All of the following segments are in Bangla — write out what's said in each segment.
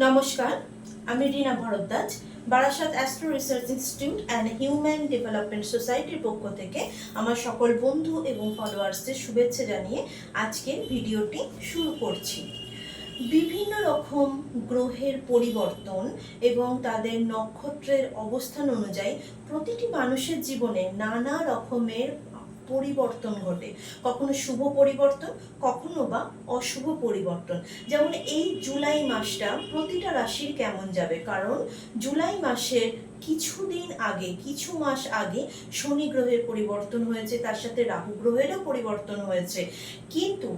নমস্কার, আমি Rina Bhardwaj, Barasat astro research institute and human development সোসাইটির পক্ষ থেকে আমার সকল বন্ধু এবং ফলোয়ার্সদের শুভেচ্ছা জানিয়ে আজকের ভিডিওটি শুরু করছি। বিভিন্ন রকম গ্রহের পরিবর্তন এবং তাদের নক্ষত্রের অবস্থান অনুযায়ী প্রতিটি মানুষের জীবনে নানা রকমের পরিবর্তন ঘটে। কখনো শুভ পরিবর্তন, কখনো বা অশুভ পরিবর্তন। যেমন এই জুলাই মাসটা প্রতিটা রাশির কেমন যাবে? কারণ জুলাই মাসের কিছুদিন আগে, কিছু মাস আগে শনি গ্রহের পরিবর্তন হয়েছে, তার সাথে রাহু গ্রহেরও পরিবর্তন হয়েছে। কিন্তু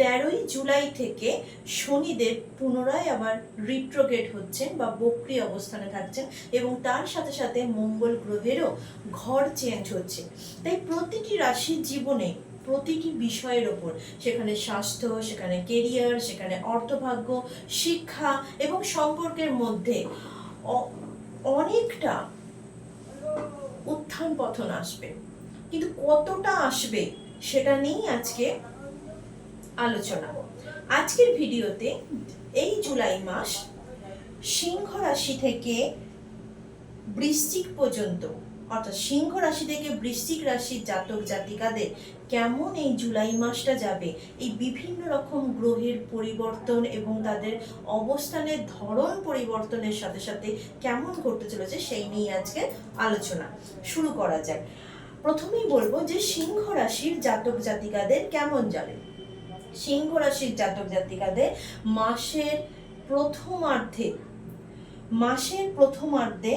তেরোই জুলাই থেকে শনিদেব পুনরায় আবার রিট্রোগেট হচ্ছেন বা বক্রি অবস্থানে থাকছেন এবং তার সাথে সাথে মঙ্গল গ্রহেরও ঘর চেঞ্জ হচ্ছে। তাই প্রতিটি রাশির জীবনে প্রতিটি বিষয়ের ওপর সেখানে স্বাস্থ্য, সেখানে কেরিয়ার সেখানে অর্থভাগ্য, শিক্ষা এবং সম্পর্কের মধ্যে অনেকটা উত্থান পতন আসবে। কিন্তু কতটা আসবে সেটা নিয়েই আজকে আলোচনা। আজকের ভিডিওতে এই জুলাই মাস সিংহ রাশি থেকে বৃশ্চিক পর্যন্ত, অর্থাৎ সিংহ রাশি থেকে বৃশ্চিক রাশির জাতক জাতিকাদের কেমন এই জুলাই মাসটা যাবে, এই বিভিন্ন রকম গ্রহের পরিবর্তন এবং তাদের অবস্থানের ধরন পরিবর্তনের সাথে সাথে কেমন ঘটতে চলেছে সেই নিয়ে আজকে আলোচনা শুরু করা যাক। প্রথমেই বলব যে সিংহ রাশির জাতক জাতিকাদের কেমন যাবে? সিংহ রাশির জাতক জাতিকাদের মাসের প্রথমার্ধে মাসের প্রথমার্ধে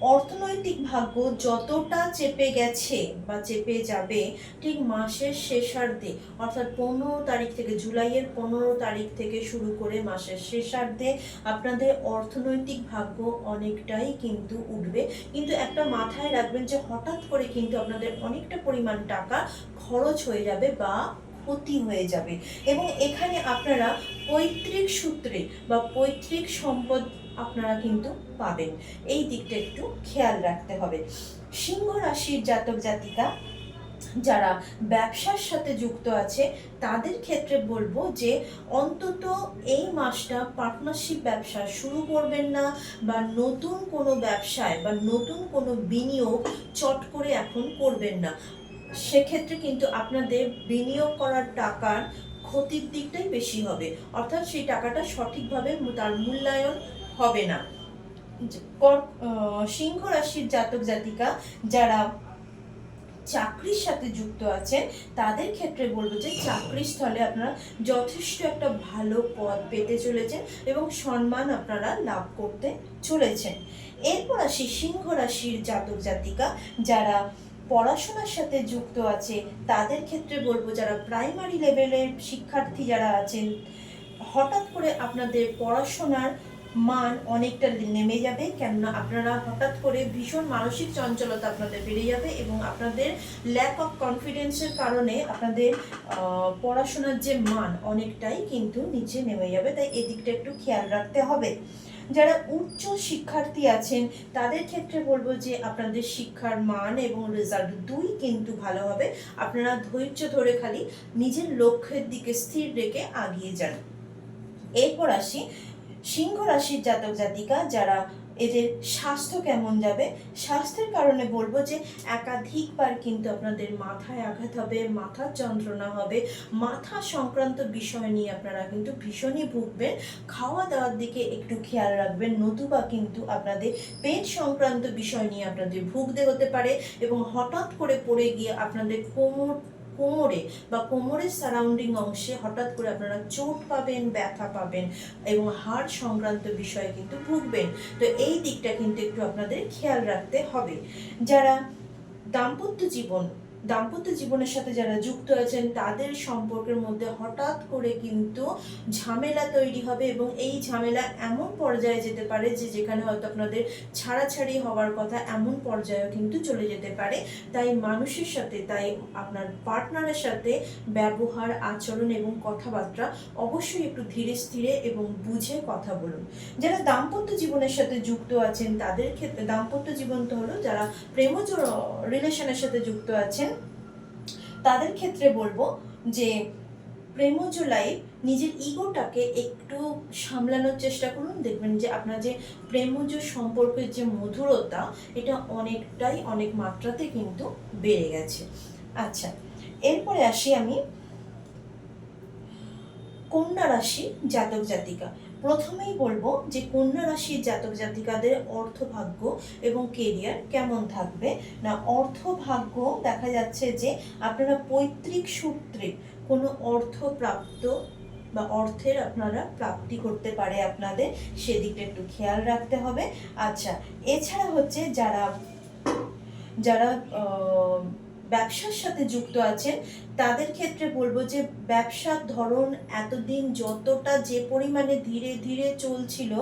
অর্থনৈতিক ভাগ্য যতটা চেপে গেছে বা চেপে যাবে, ঠিক মাসের শেষার্ধে, অর্থাৎ পনেরো তারিখ থেকে, জুলাইয়ের পনেরো তারিখ থেকে শুরু করে মাসের শেষার্ধে আপনাদের অর্থনৈতিক ভাগ্য অনেকটাই কিন্তু উঠবে। কিন্তু একটা মাথায় রাখবেন যে হঠাৎ করে কিন্তু আপনাদের অনেকটা পরিমাণ টাকা খরচ হয়ে যাবে বা ক্ষতি হয়ে যাবে। এবং এখানে আপনারা পৈতৃক সূত্রে বা পৈতৃক সম্পদ আপনারা কিন্তু পাবেন। এই দিকটা একটু খেয়াল রাখতে হবে। সিংহ রাশির জাতক জাতিকা যারা ব্যবসার সাথে যুক্ত আছে, তাদের ক্ষেত্রে বলব যে, অন্তত এই মাসটা পার্টনারশিপ ব্যবসা শুরু করবেন না বা নতুন কোনো ব্যবসায় বা নতুন কোনো বিনিয়োগ চট করে এখন করবেন না। সেক্ষেত্রে কিন্তু আপনাদের বিনিয়োগ করার টাকার ক্ষতির দিকটাই বেশি হবে। অর্থাৎ সেই টাকাটা সঠিকভাবে তার মূল্যায়ন হবে না। সিংহ রাশির জাতক জাতিকা যারা চাকরির সাথে যুক্ত আছেন, তাদের ক্ষেত্রে বলব যে চাকরির স্থলে আপনারা যথেষ্ট একটা ভালো পদ পেতে চলেছেন এবং সম্মান আপনারা লাভ করতে চলেছেন। এরপর আসি সিংহ রাশির জাতক জাতিকা যারা পড়াশোনার সাথে যুক্ত আছে, তাদের ক্ষেত্রে বলব যারা প্রাইমারি লেভেলের শিক্ষার্থী যারা আছেন, হঠাৎ করে আপনাদের পড়াশোনার মান অনেকটা নেমে যাবে, কেননা আপনারা হঠাৎ করে ভীষণ মানসিক চঞ্চলতা আপনাদের বেড়ে যাবে এবং আপনাদের ল্যাক অফ কনফিডেন্সের কারণে আপনাদের পড়াশোনার যে মান অনেকটাই কিন্তু নিচে নেমে যাবে, তাই এদিকটা একটু খেয়াল রাখতে হবে। যারা উচ্চ শিক্ষার্থী আছেন, তাদের ক্ষেত্রে বলব যে আপনাদের শিক্ষার মান এবং রেজাল্ট দুই কিন্তু ভালো হবে। আপনারা ধৈর্য ধরে খালি নিজের লক্ষ্যের দিকে স্থির রেখে আগিয়ে যান। এরপর আসি সিংহ রাশির জাতক জাতিকা যারা এদের স্বাস্থ্য কেমন যাবে? স্বাস্থ্যের কারণে বলব যে একাধিকবার কিন্তু আপনাদের মাথায় আঘাত হবে মাথার যন্ত্রণা হবে, মাথা সংক্রান্ত বিষয় নিয়ে আপনারা কিন্তু ভীষণই ভুগবেন। খাওয়া দাওয়ার দিকে একটু খেয়াল রাখবেন, নতুবা কিন্তু আপনাদের পেট সংক্রান্ত বিষয় নিয়ে আপনাদের ভুগতে হতে পারে এবং হঠাৎ করে পড়ে গিয়ে আপনাদের কোমর কোমরে বা কোমরের সারাউন্ডিং অংশে হঠাৎ করে আপনারা চোট পাবেন, ব্যথা পাবেন এবং হাড় সংক্রান্ত বিষয়ে কিন্তু ভুগবেন। তো এই দিকটা কিন্তু একটু আপনাদের খেয়াল রাখতে হবে। যারা দাম্পত্য জীবন দাম্পত্য জীবনের সাথে যারা যুক্ত আছেন, তাদের সম্পর্কের মধ্যে হঠাৎ করে কিন্তু ঝামেলা তৈরি হবে এবং এই ঝামেলা এমন পর্যায়ে যেতে পারে যে যেখানে হয়তো আপনাদের ছাড়াছাড়ি হওয়ার কথা এমন পর্যায়েও কিন্তু চলে যেতে পারে। তাই মানুষের সাথে, তাই আপনার পার্টনারের সাথে ব্যবহার, আচরণ এবং কথাবার্তা অবশ্যই একটু ধীরে স্থিরে এবং বুঝে কথা বলুন। যারা দাম্পত্য জীবনের সাথে যুক্ত আছেন, তাদের ক্ষেত্রে, দাম্পত্য জীবন তো হলো যারা প্রেমজ রিলেশনের সাথে যুক্ত আছেন তাদের ক্ষেত্রে বলব যে প্রেমজ লাইফ নিজের ইগোটাকে একটু সামলানোর চেষ্টা করুন। দেখবেন যে আপনার যে প্রেমজ সম্পর্কের যে মধুরতা, এটা অনেকটাই অনেক মাত্রাতে কিন্তু বেড়ে গেছে। আচ্ছা এরপরে আসি আমি। কন্যা রাশি জাতক জাতিকা। প্রথমেই বলব যে কন্যা রাশির জাতক জাতিকাদের অর্থভাগ্য এবং কেরিয়ার কেমন থাকবে। না, অর্থভাগ্য দেখা যাচ্ছে যে আপনারা পৈতৃক সূত্রে কোনো অর্থ প্রাপ্ত বা অর্থের আপনারা প্রাপ্তি করতে পারে আপনাদের, সেদিকটা একটু খেয়াল রাখতে হবে। আচ্ছা এছাড়া হচ্ছে যারা যারা ব্যবসার সাথে যুক্ত আছেন, তাদের ক্ষেত্রে বলব যে ব্যবসার ধরন এতদিন যতটা যে পরিমাণে ধীরে ধীরে চলছিল,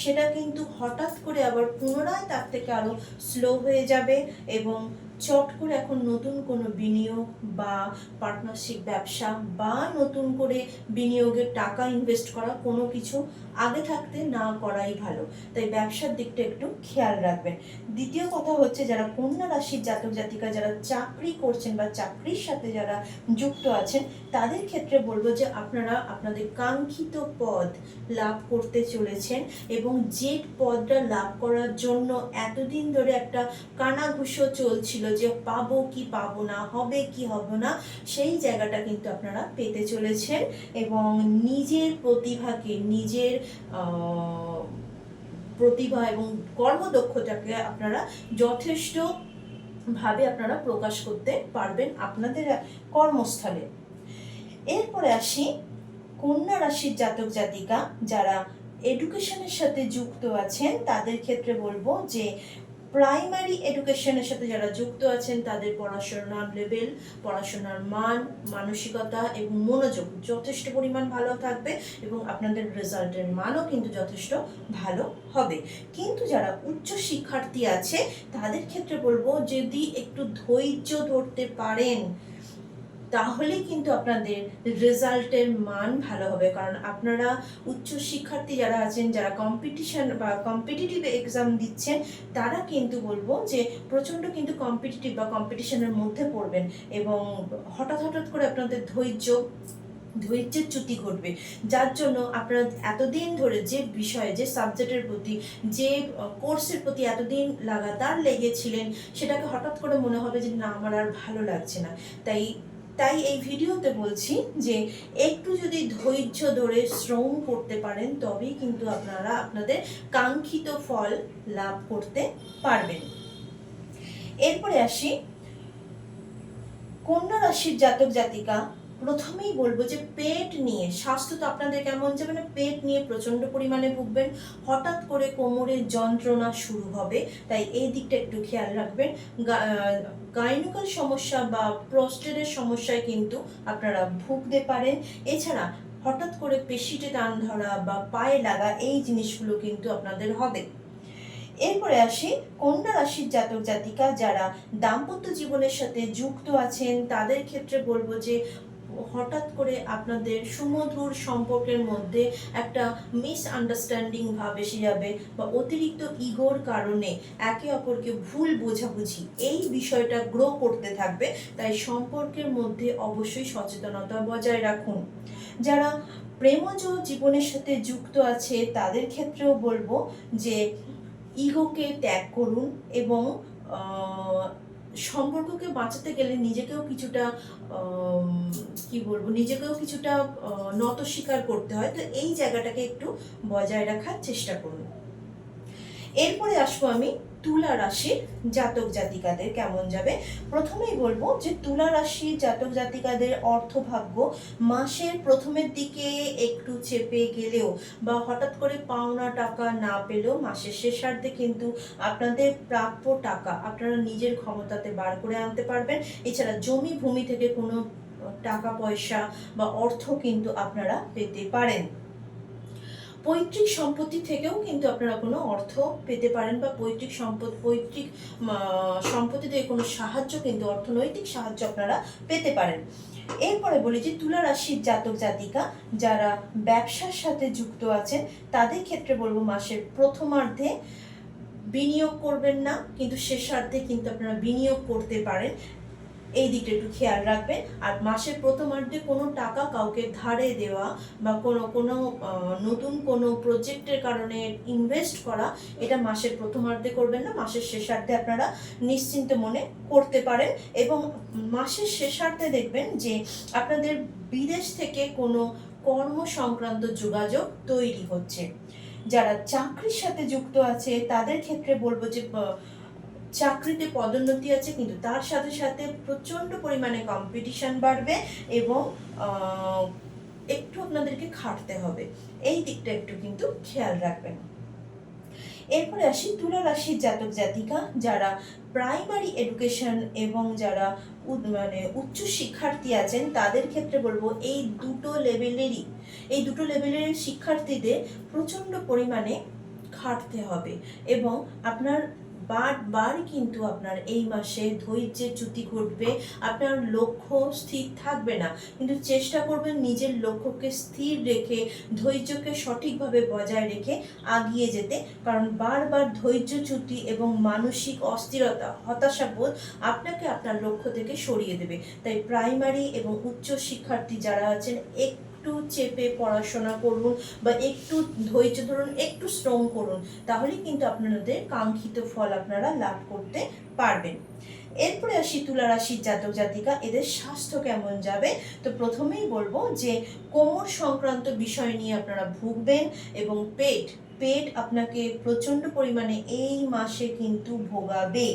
সেটা কিন্তু হঠাৎ করে আবার পুনরায় তার থেকে আরও স্লো হয়ে যাবে এবং চট করে এখন নতুন কোনো বিনিয়োগ বা পার্টনারশিপ ব্যবসা বা নতুন করে বিনিয়োগের টাকা ইনভেস্ট করা কোনো কিছু আগে থাকতে না করাই ভালো। তাই ব্যবসার দিকটা একটু খেয়াল রাখবেন। দ্বিতীয় কথা হচ্ছে যারা কন্যা রাশির জাতক জাতিকা, যারা চাকরি করছেন বা চাকরির সাথে যারা যুক্ত আছেন, তাদের ক্ষেত্রে বলব যে আপনারা আপনাদের কাঙ্ক্ষিত পদ লাভ করতে চলেছেন এবং যে পদটা লাভ করার জন্য এতদিন ধরে একটা কানাঘুষো চলছিল যে পাবো কি পাবো না, হবে কি হবে না, সেই জায়গাটা কিন্তু আপনারা পেতে চলেছেন এবং নিজের প্রতিভাকে, নিজের প্রতিভা এবং কর্মদক্ষতাকে আপনারা যথেষ্ট ভাবে আপনারা প্রকাশ করতে পারবেন আপনাদের কর্মস্থলে। এরপরে আসি কন্যা রাশির জাতক জাতিকা, যারা এডুকেশনের সাথে যুক্ত আছেন, তাদের ক্ষেত্রে বলব যে প্রাইমারি এডুকেশনের সাথে যারা যুক্ত আছেন, তাদের পড়াশোনার লেভেল পড়াশোনার মান, মানসিকতা এবং মনোযোগ যথেষ্ট পরিমাণ ভালো থাকবে এবং আপনাদের রেজাল্টের মানও কিন্তু যথেষ্ট ভালো হবে। কিন্তু যারা উচ্চ শিক্ষার্থী আছে, তাদের ক্ষেত্রে বলব যদি একটু ধৈর্য ধরতে পারেন তাহলে কিন্তু আপনাদের রেজাল্টের মান ভালো হবে। কারণ আপনারা উচ্চ শিক্ষার্থী যারা আছেন, যারা কম্পিটিশন বা কম্পিটিটিভ এক্সাম দিচ্ছেন, তারা কিন্তু বলব যে প্রচণ্ড কিন্তু কম্পিটিটিভ বা কম্পিটিশনের মধ্যে পড়বেন এবং হঠাৎ হঠাৎ করে আপনাদের ধৈর্য, ধৈর্যের চ্যুতি ঘটবে। যার জন্য আপনারা এতদিন ধরে যে বিষয়ে, যে সাবজেক্টের প্রতি, যে কোর্সের প্রতি এতদিন লাগাতার লেগেছিলেন, সেটাকে হঠাৎ করে মনে হবে যে না, আমার আর ভালো লাগছে না। তাই তাই এই ভিডিওতে বলছি যে একটু যদি ধৈর্য ধরে শ্রম করতে পারেন, তবেই কিন্তু আপনারা আপনাদের কাঙ্ক্ষিত ফল লাভ করতে পারবেন। এরপরে আসি। কন্যা রাশির জাতক জাতিকা প্রথমেই বলব যে পেট নিয়ে, স্বাস্থ্য তো আপনাদের কেমন যাবে না পেট নিয়ে প্রচণ্ড পরিমাণে ভুগবেন। হঠাৎ করে কোমরের যন্ত্রণা শুরু হবে, তাই এই দিকটা একটু খেয়াল রাখবেন। গাইনোকাল সমস্যা বা প্রস্টেটের সমস্যায় কিন্তু আপনারা ভুগতে পারেন। এছাড়া হঠাৎ করে পেশিতে টান ধরা বা পায়ে লাগা, এই জিনিসগুলো কিন্তু আপনাদের হবে। এরপরে আসি, কন্যা রাশির জাতক জাতিকা যারা দাম্পত্য জীবনের সাথে যুক্ত আছেন, তাদের ক্ষেত্রে বলব যে হঠাৎ করে আপনাদের সুমধুর সম্পর্কের মধ্যে একটা মিস আন্ডারস্ট্যান্ডিং ভাব এসে যাবে বা অতিরিক্ত ইগোর কারণে একে অপরকে ভুল বোঝাবুঝি এই বিষয়টা গ্রো করতে থাকবে। তাই সম্পর্কের মধ্যে অবশ্যই সচেতনতা বজায় রাখুন। যারা প্রেমজ জীবনের সাথে যুক্ত আছে, তাদের ক্ষেত্রেও বলব যে ইগোকে ত্যাগ করুন এবং সম্পর্ককে বাঁচাতে গেলে নিজেকেও কিছুটা কি বলব, নিজেকেও কিছুটা নত স্বীকার করতে হয়। তো এই জায়গাটাকে একটু বজায় রাখার চেষ্টা করুন। এরপরে আসব আমি তুলা রাশির জাতক জাতিকাদের, কেমন যাবে? প্রথমেই বলব যে তুলা রাশির জাতক জাতিকাদের অর্থভাগ্য মাসের প্রথমের দিকে একটু চেপে গেলেও বা হঠাৎ করে পাওনা টাকা না পেলেও মাসের শেষার্ধে কিন্তু আপনাদের প্রাপ্য টাকা আপনারা নিজের ক্ষমতাতে বার করে আনতে পারবেন। এছাড়া জমি ভূমি থেকে কোনো টাকা পয়সা বা অর্থ কিন্তু আপনারা পেতে পারেন। পৈতৃক সম্পত্তি থেকেও কিন্তু আপনারা কোনো অর্থ পেতে পারেন বা পৈতৃক সম্পদ, পৈতৃক সম্পত্তি থেকে কোনো সাহায্য কিন্তু অর্থনৈতিক সাহায্য আপনারা পেতে পারেন। এরপরে বলি যে তুলা রাশির জাতক জাতিকা যারা ব্যবসার সাথে যুক্ত আছেন, তাদের ক্ষেত্রে বলব মাসের প্রথমার্ধে বিনিয়োগ করবেন না, কিন্তু শেষার্ধে কিন্তু আপনারা বিনিয়োগ করতে পারেন। এই দিকটা একটু খেয়াল রাখবেন। আর মাসের প্রথমার্ধে কোনো টাকা কাউকে ধারে দেওয়া বা কোনো কোনো নতুন কোনো প্রজেক্টের কারণে ইনভেস্ট করা, এটা মাসের প্রথমার্ধে করবেন না। মাসের শেষার্ধে আপনারা নিশ্চিন্ত মনে করতে পারেন। এবং মাসের শেষার্ধে দেখবেন যে আপনাদের বিদেশ থেকে কোনো কর্ম সংক্রান্ত যোগাযোগ তৈরি হচ্ছে। যারা চাকরির সাথে যুক্ত আছে, তাদের ক্ষেত্রে বলব যে চাকরিতে পদোন্নতি আছে, কিন্তু তার সাথে সাথে প্রচণ্ড পরিমাণে কম্পিটিশন বাড়বে এবং একটু আপনাদেরকে খাটতে হবে। এই দিকটা একটু কিন্তু খেয়াল রাখবেন। এরপরে আসি তুলা রাশির জাতক জাতিকা, যারা প্রাইমারি এডুকেশন এবং যারা মানে উচ্চ শিক্ষার্থী আছেন, তাদের ক্ষেত্রে বলব এই দুটো লেভেলেরই এই দুটো লেভেলের শিক্ষার্থীদের প্রচণ্ড পরিমাণে খাটতে হবে এবং আপনার বারবার কিন্তু আপনার এই মাসে ধৈর্যের চ্যুতি ঘটবে, আপনার লক্ষ্য স্থির থাকবে না। কিন্তু চেষ্টা করবেন নিজের লক্ষ্যকে স্থির রেখে, ধৈর্যকে সঠিকভাবে বজায় রেখে আগিয়ে যেতে। কারণ বারবার ধৈর্য ধৈর্যচ্যুতি এবং মানসিক অস্থিরতা হতাশাবোধ আপনাকে আপনার লক্ষ্য থেকে সরিয়ে দেবে। তাই প্রাইমারি এবং উচ্চ শিক্ষার্থী যারা আছেন একটু চেপে পড়াশোনা করুন বা একটু ধৈর্য ধরুন, একটু শ্রম করুন তাহলেই কিন্তু আপনাদের কাঙ্ক্ষিত ফল আপনারা লাভ করতে পারবেন। এরপরে আসি তুলা রাশির জাতক জাতিকা, এদের স্বাস্থ্য কেমন যাবে? তো প্রথমেই বলব যে কোমর সংক্রান্ত বিষয় নিয়ে আপনারা ভুগবেন এবং পেট পেট আপনাকে প্রচণ্ড পরিমাণে এই মাসে কিন্তু ভোগাবে।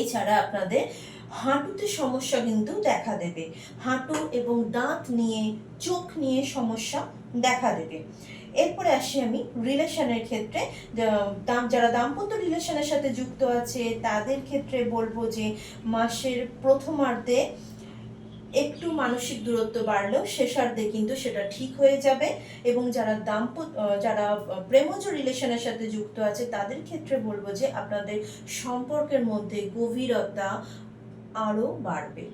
এছাড়া আপনাদের হাঁটুতে সমস্যা কিন্তু দেখা দেবে। হাঁটু এবং দাঁত নিয়ে, চোখ নিয়ে সমস্যা দেখা দেবে। এরপরে আসি আমি রিলেশনের ক্ষেত্রে। যারা দাম্পত্য রিলেশনের সাথে যুক্ত আছে, তাদের ক্ষেত্রে বলব যে মাসের প্রথমার্ধে একটু মানসিক দূরত্ব বাড়লেও শেষার্ধে কিন্তু সেটা ঠিক হয়ে যাবে এবং যারা দাম্পত্য যারা প্রেমজ রিলেশনের সাথে যুক্ত আছে, তাদের ক্ষেত্রে বলব যে আপনাদের সম্পর্কের মধ্যে গভীরতা আরও বাড়বে।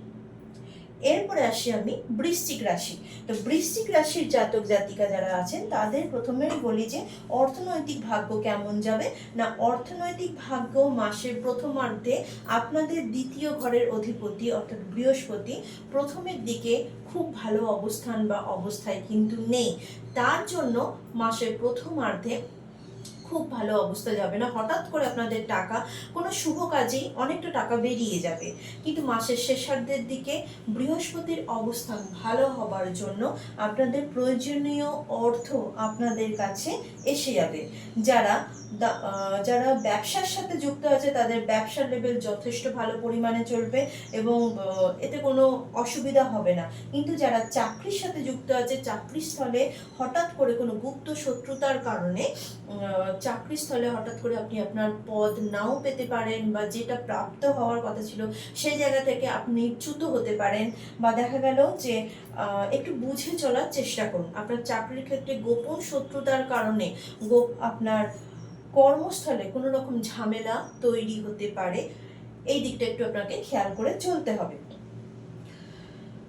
এরপরে আসি আমি বৃশ্চিক রাশি। তো বৃশ্চিক রাশির জাতক জাতিকা যারা আছেন, তাদের প্রথমেই বলি যে অর্থনৈতিক ভাগ্য কেমন যাবে? না, অর্থনৈতিক ভাগ্য মাসের প্রথমার্ধে আপনাদের দ্বিতীয় ঘরের অধিপতি অর্থাৎ বৃহস্পতি প্রথমের দিকে খুব ভালো অবস্থান বা অবস্থায় কিন্তু নেই। তার জন্য মাসের প্রথমার্ধে খুব ভালো অবস্থা যাবে না। হঠাৎ করে আপনাদের টাকা, কোনো শুভ কাজেই অনেকটা টাকা বেরিয়ে যাবে। কিন্তু মাসের শেষার্ধের দিকে বৃহস্পতির অবস্থান ভালো হবার জন্য আপনাদের প্রয়োজনীয় অর্থ আপনাদের কাছে এসে যাবে। যারা যারা ব্যবসার সাথে যুক্ত আছে, তাদের ব্যবসার লেভেল যথেষ্ট ভালো পরিমাণে চলবে এবং এতে কোনো অসুবিধা হবে না। কিন্তু যারা চাকরির সাথে যুক্ত আছে, চাকরির স্থলে হঠাৎ করে কোনো গুপ্ত শত্রুতার কারণে আহ, চাকরির স্থলে হঠাৎ করে আপনি আপনার পদ নাও পেতে পারেন বা যেটা প্রাপ্ত হওয়ার কথা ছিল সেই জায়গা থেকে আপনি চ্যুত হতে পারেন বা দেখা গেল যে একটু বুঝে চলার চেষ্টা করুন। আপনার চাকরির ক্ষেত্রে গোপন শত্রুতার কারণে গোপ আপনার কর্মস্থলে কোনো রকম ঝামেলা তৈরি হতে পারে। এই দিকটা একটু আপনাকে খেয়াল করে চলতে হবে।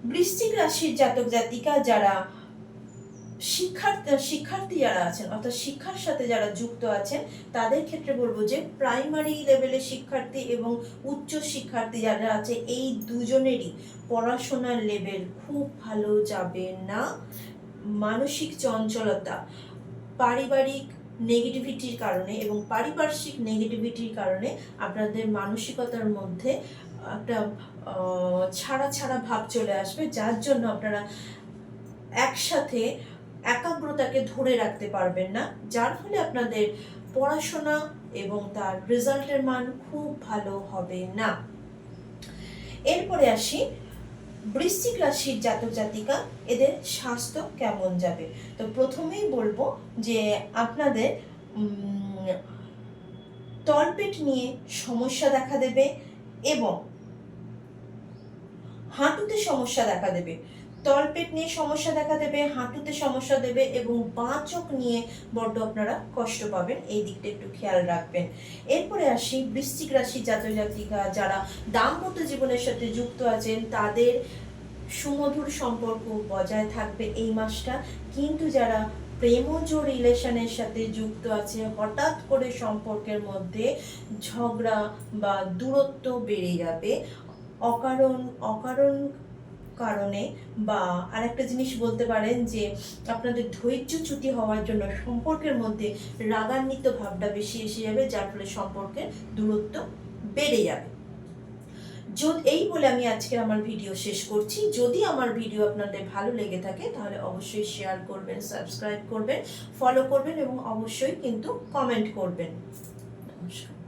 বৃশ্চিক রাশির জাতক জাতিকা যারা শিক্ষার্থী শিক্ষার্থী যারা আছেন, অর্থাৎ শিক্ষার সাথে যারা যুক্ত আছেন, তাদের ক্ষেত্রে বলব যে প্রাইমারি লেভেলের শিক্ষার্থী এবং উচ্চ শিক্ষার্থী যারা আছে, এই দুজনেরই পড়াশোনার লেভেল খুব ভালো যাবে না। মানসিক চঞ্চলতা, পারিবারিক নেগেটিভিটির কারণে এবং পারিপার্শ্বিক নেগেটিভিটির কারণে আপনাদের মানসিকতার মধ্যে একটা ছাড়া ছাড়া ভাব চলে আসবে, যার জন্য আপনারা একসাথে একাগ্রতাকে ধরে রাখতে পারবেন না, যার ফলে আপনাদের পড়াশোনা এবং তার রেজাল্টের মান খুব ভালো হবে না। এরপরে আসি, বৃশ্চিক রাশির জাতক জাতিকা, এদের স্বাস্থ্য কেমন যাবে? তো প্রথমেই বলব যে আপনাদের তলপেট নিয়ে সমস্যা দেখা দেবে এবং হাঁটুতে সমস্যা দেখা দেবে। তলপেট নিয়ে সমস্যা দেখা দেবে, হাঁটুতে সমস্যা দেবে এবং বাঁ চোখ নিয়ে বড্ড আপনারা কষ্ট পাবেন। এই দিকটা একটু খেয়াল রাখবেন। এরপরে আসি বৃশ্চিক রাশি জাতক জাতিকা যারা দাম্পত্য জীবনের সাথে যুক্ত আছেন, তাদের সুমধুর সম্পর্ক বজায় থাকবে এই মাসটা। কিন্তু যারা প্রেমজ রিলেশনের সাথে যুক্ত আছে, হঠাৎ করে সম্পর্কের মধ্যে ঝগড়া বা দূরত্ব বেড়ে যাবে। অকারণ অকারণ কারণে বা আরেকটা জিনিস বলতে পারেন যে আপনাদের ধৈর্য ধৈর্যচ্যুতি হওয়ার জন্য সম্পর্কের মধ্যে রাগান্বিত ভাবটা বেশি এসে যাবে, যার ফলে সম্পর্কের দূরত্ব বেড়ে যাবে। এই বলে আমি আজকের আমার ভিডিও শেষ করছি। যদি আমার ভিডিও আপনাদের ভালো লেগে থাকে, তাহলে অবশ্যই শেয়ার করবেন সাবস্ক্রাইব করবেন ফলো করবেন এবং অবশ্যই কিন্তু কমেন্ট করবেন। নমস্কার।